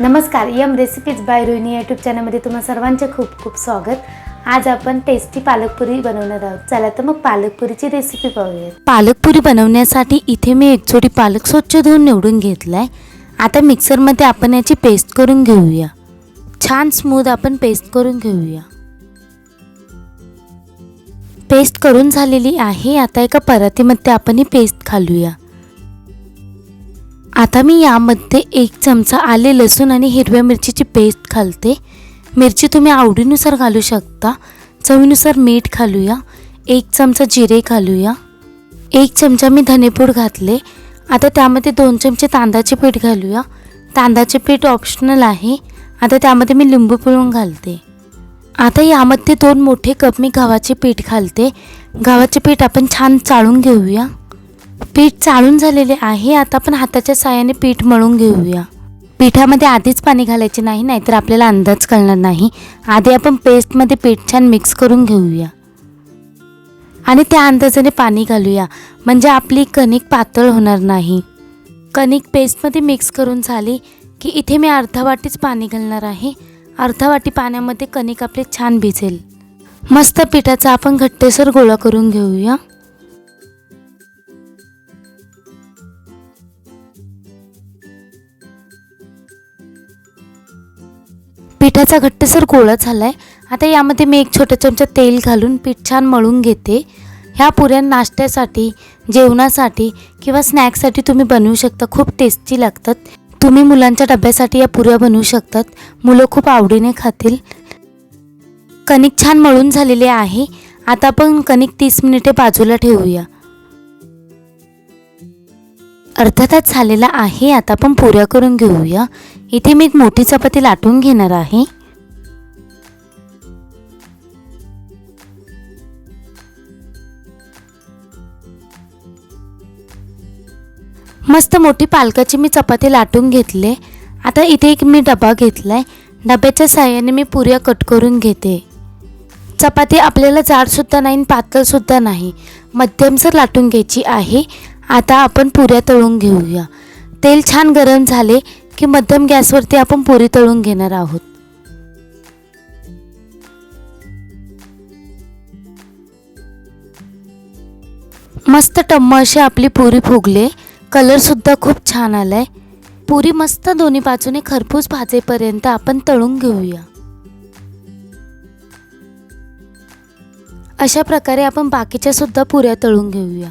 नमस्कार yum recipes by Rohini YouTube चॅनलमध्ये तुम्हा सर्वांचे खूप खूप स्वागत. आज आपण टेस्टी पालकपुरी बनवणार आहोत. चला तर मग पालकपुरीची रेसिपी पाहूया पालकपुरी बनवण्यासाठी इथे मी एक छोटी पालक स्वच्छ धुवून निवडून घेतलाय. आता मिक्सरमध्ये आपण याची पेस्ट करून घेऊया. छान स्मूथ आपण पेस्ट करून घेऊया. पेस्ट करून झालेली आहे. आता एका परातीमध्ये आपण ही पेस्ट घालूया. आता मी यामध्ये एक चमचा आले लसूण आणि हिरव्या मिरचीची पेस्ट घालते. मिरची तुम्ही आवडीनुसार घालू शकता. चवीनुसार मीठ घालूया. एक चमचा जिरे घालूया. एक चमचा मी धनेपूड घातले. आता त्यामध्ये दोन चमचे तांदळाचे पीठ घालूया. तांदळाचे पीठ ऑप्शनल आहे. आता त्यामध्ये मी लिंबू पिळून घालते. आता यामध्ये दोन मोठे कप मी गव्हाचे पीठ घालते. गव्हाचे पीठ आपण छान चाळून घेऊया. पीठ चाळून झालेले आहे. आता आपण हाताच्या साहाय्याने पीठ मळून घेऊया. पिठामध्ये आधीच पाणी घालायचे नाही नाहीतर आपल्याला अंदाज कळणार नाही. आधी आपण पेस्टमध्ये पीठ छान मिक्स करून घेऊया. आणि त्या अंदाजाने पाणी घालूया. म्हणजे आपली कणिक पातळ होणार नाही. कणिक पेस्टमध्ये मिक्स करून झाली की इथे मी अर्धा वाटीच पाणी घालणार आहे. अर्धा वाटी पाण्यामध्ये कणिक आपले छान भिजेल. मस्त पिठाचा आपण घट्टेसर गोळा करून घेऊया. पिठाचा घट्टसर गोळा झाला आहे आता यामध्ये मी एक छोटा चमचा तेल घालून पीठ छान मळून घेते. ह्या पुऱ्या नाश्त्यासाठी जेवणासाठी किंवा स्नॅक्ससाठी तुम्ही बनवू शकता. खूप टेस्टी लागतात. तुम्ही मुलांच्या डब्यासाठी या पुऱ्या बनवू शकतात. मुलं खूप आवडीने खातील. कणिक छान मळून झालेले आहे. आता आपण कणिक तीस मिनिटे बाजूला ठेवूया. अर्धा तास झालेला आहे आता आपण पुऱ्या करून घेऊया. इथे मी एक मोठी चपाती लाटून घेणार आहे. मस्त मोठी पालकाची मी चपाती लाटून घेतले. आता इथे एक मी डबा घेतलाय. डब्याच्या साह्याने मी पुऱ्या कट करून घेते. चपाती आपल्याला जाडसुद्धा नाही आणि पातळसुद्धा नाही. मध्यमसर लाटून घ्यायची आहे. आता आपण पुऱ्या तळून घेऊया. तेल छान गरम झाले की मध्यम गॅसवरती आपण पुरी तळून घेणार आहोत. मस्त टम्म अशी आपली पुरी फुगले. कलरसुद्धा खूप छान आलाय. पुरी मस्त दोन्ही बाजूने खरपूस भाजेपर्यंत आपण तळून घेऊया. अशा प्रकारे आपण बाकीच्या सुद्धा पुऱ्या तळून घेऊया.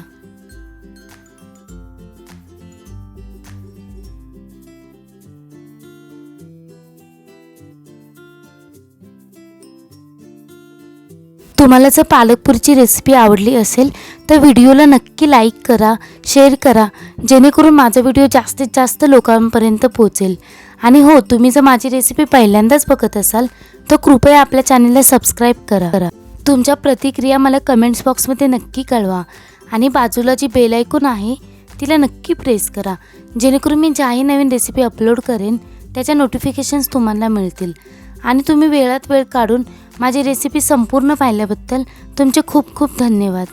तुम्हाला जर पालकपूरची रेसिपी आवडली असेल तर व्हिडिओला नक्की लाईक करा शेअर करा जेणेकरून माझा व्हिडिओ जास्तीत जास्त लोकांपर्यंत पोहोचेल. आणि हो तुम्ही जर माझी रेसिपी पहिल्यांदाच बघत असाल तर कृपया आपल्या चॅनलला सबस्क्राईब करा करा. तुमच्या प्रतिक्रिया मला कमेंट्स बॉक्समध्ये नक्की कळवा. आणि बाजूला जी बेल ऐकून आहे तिला नक्की प्रेस करा. जेणेकरून मी ज्याही नवीन रेसिपी अपलोड करेन त्याच्या नोटिफिकेशन्स तुम्हाला मिळतील. आणि तुम्ही वेळात वेळ काढून माझी रेसिपी संपूर्ण पाहिल्याबद्दल तुमचे खूप खूप धन्यवाद.